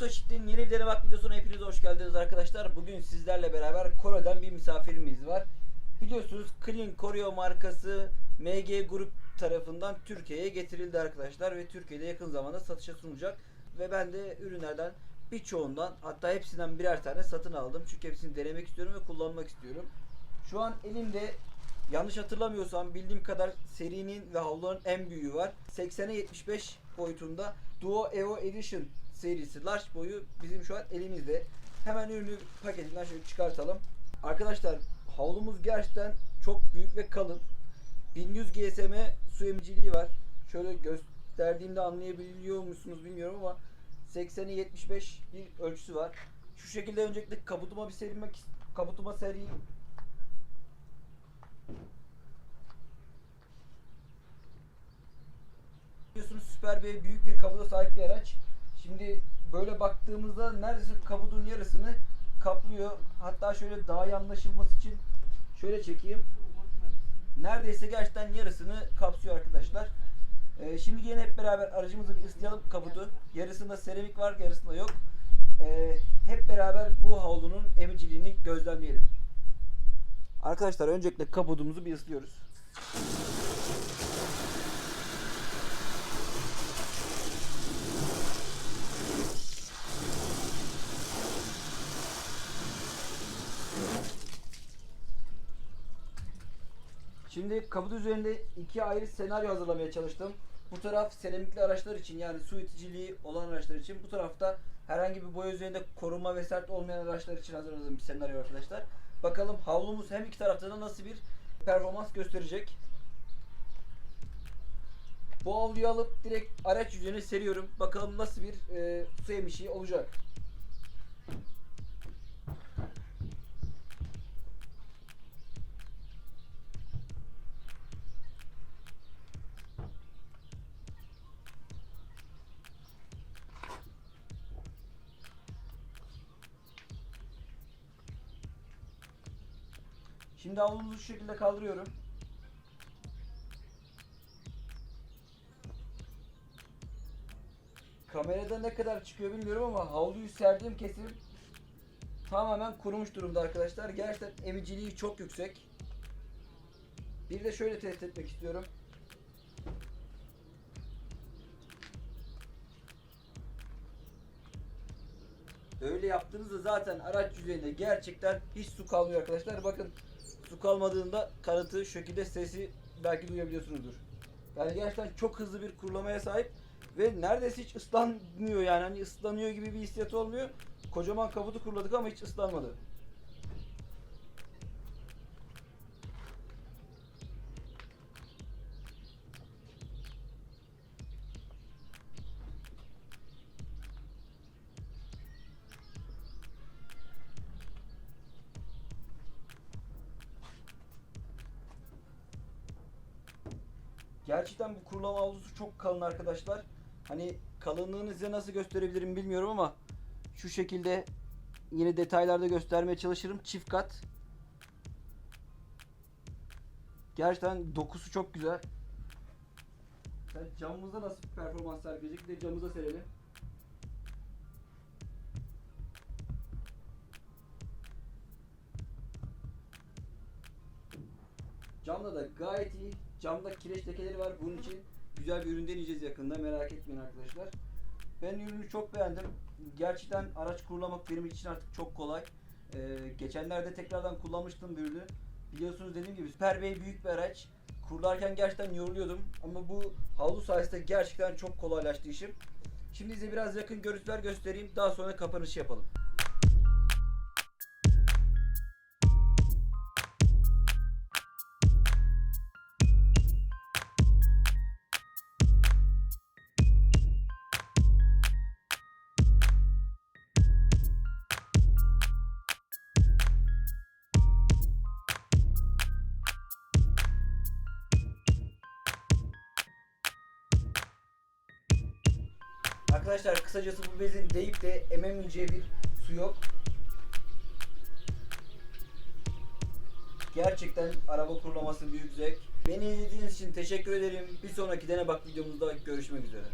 Otoşit'in yeni bir deneme videosuna hepiniz hoş geldiniz arkadaşlar. Bugün sizlerle beraber Kore'den bir misafirimiz var. Biliyorsunuz Clean Koreo markası MG Grup tarafından Türkiye'ye getirildi arkadaşlar ve Türkiye'de yakın zamanda satışa sunulacak. Ve ben de ürünlerden birçoğundan hatta hepsinden birer tane satın aldım. Çünkü hepsini denemek istiyorum ve kullanmak istiyorum. Şu an elimde yanlış hatırlamıyorsam bildiğim kadar serinin ve havluların en büyüğü var. 80'e 75 boyutunda Duo Evo Edition serisi large boyu bizim şu an elimizde. Hemen ürünü paketinden şöyle çıkartalım. Arkadaşlar havlumuz gerçekten çok büyük ve kalın. 1100 GSM su emiciliği var. Şöyle gösterdiğimde anlayabiliyor musunuz bilmiyorum ama 80'e 75 bir ölçüsü var. Şu şekilde öncelikle kabutuma bir serilmek kabutuma sereyim. Biliyorsunuz süper bir büyük bir kabuda sahip bir araç. Şimdi böyle baktığımızda neredeyse kabudun yarısını kaplıyor. Hatta şöyle daha iyi anlaşılması için şöyle çekeyim. Neredeyse gerçekten yarısını kapsıyor arkadaşlar. Ee, şimdi yine hep beraber aracımızı bir ıslayalım kabudu. Yarısında seramik var, yarısında yok. Ee, hep beraber bu havlunun emiciliğini gözlemleyelim. Arkadaşlar öncelikle kabudumuzu bir ıslıyoruz. Şimdi kabut üzerinde iki ayrı senaryo hazırlamaya çalıştım. Bu taraf seramikli araçlar için yani su iticiliği olan araçlar için. Bu tarafta herhangi bir boya üzerinde koruma ve sert olmayan araçlar için hazırladığım bir senaryo arkadaşlar. Bakalım havlumuz hem iki tarafta da nasıl bir performans gösterecek. Bu havluyu alıp direkt araç yüzeyine seriyorum. Bakalım nasıl bir e, su emişi olacak. Şimdi havlumuzu şu şekilde kaldırıyorum. Kamerada ne kadar çıkıyor bilmiyorum ama havluyu serdiğim kesim tamamen kurumuş durumda arkadaşlar. Gerçekten emiciliği çok yüksek. Bir de şöyle test etmek istiyorum. Öyle yaptığınızda zaten araç yüzeyinde gerçekten hiç su kalmıyor arkadaşlar. Bakın su kalmadığında kanıtı şekilde sesi belki duyabiliyorsunuzdur. Yani gerçekten çok hızlı bir kurulamaya sahip ve neredeyse hiç ıslanmıyor yani hani ıslanıyor gibi bir hissiyat olmuyor. Kocaman kabutu kuruladık ama hiç ıslanmadı. Gerçekten bu kurulama havlusu çok kalın arkadaşlar. Hani kalınlığını size nasıl gösterebilirim bilmiyorum ama şu şekilde yine detaylarda göstermeye çalışırım. Çift kat. Gerçekten dokusu çok güzel. Sen camımıza nasıl performans sergileyecek? Bir de camımıza serelim. Camda da gayet iyi. Camda kireç lekeleri var. Bunun için güzel bir ürün deneyeceğiz yakında. Merak etmeyin arkadaşlar. Ben ürünü çok beğendim. Gerçekten araç kurulamak benim için artık çok kolay. Ee, geçenlerde tekrardan kullanmıştım bir ürünü. Biliyorsunuz dediğim gibi Super Bey büyük bir araç. Kurularken gerçekten yoruluyordum. Ama bu havlu sayesinde gerçekten çok kolaylaştı işim. Şimdi size biraz yakın görüntüler göstereyim. Daha sonra kapanış yapalım. Arkadaşlar kısacası bu bezin deyip de ememeyeceği bir su yok. Gerçekten araba kurulaması büyük zevk. Beni izlediğiniz için teşekkür ederim. Bir sonraki dene bak videomuzda görüşmek üzere.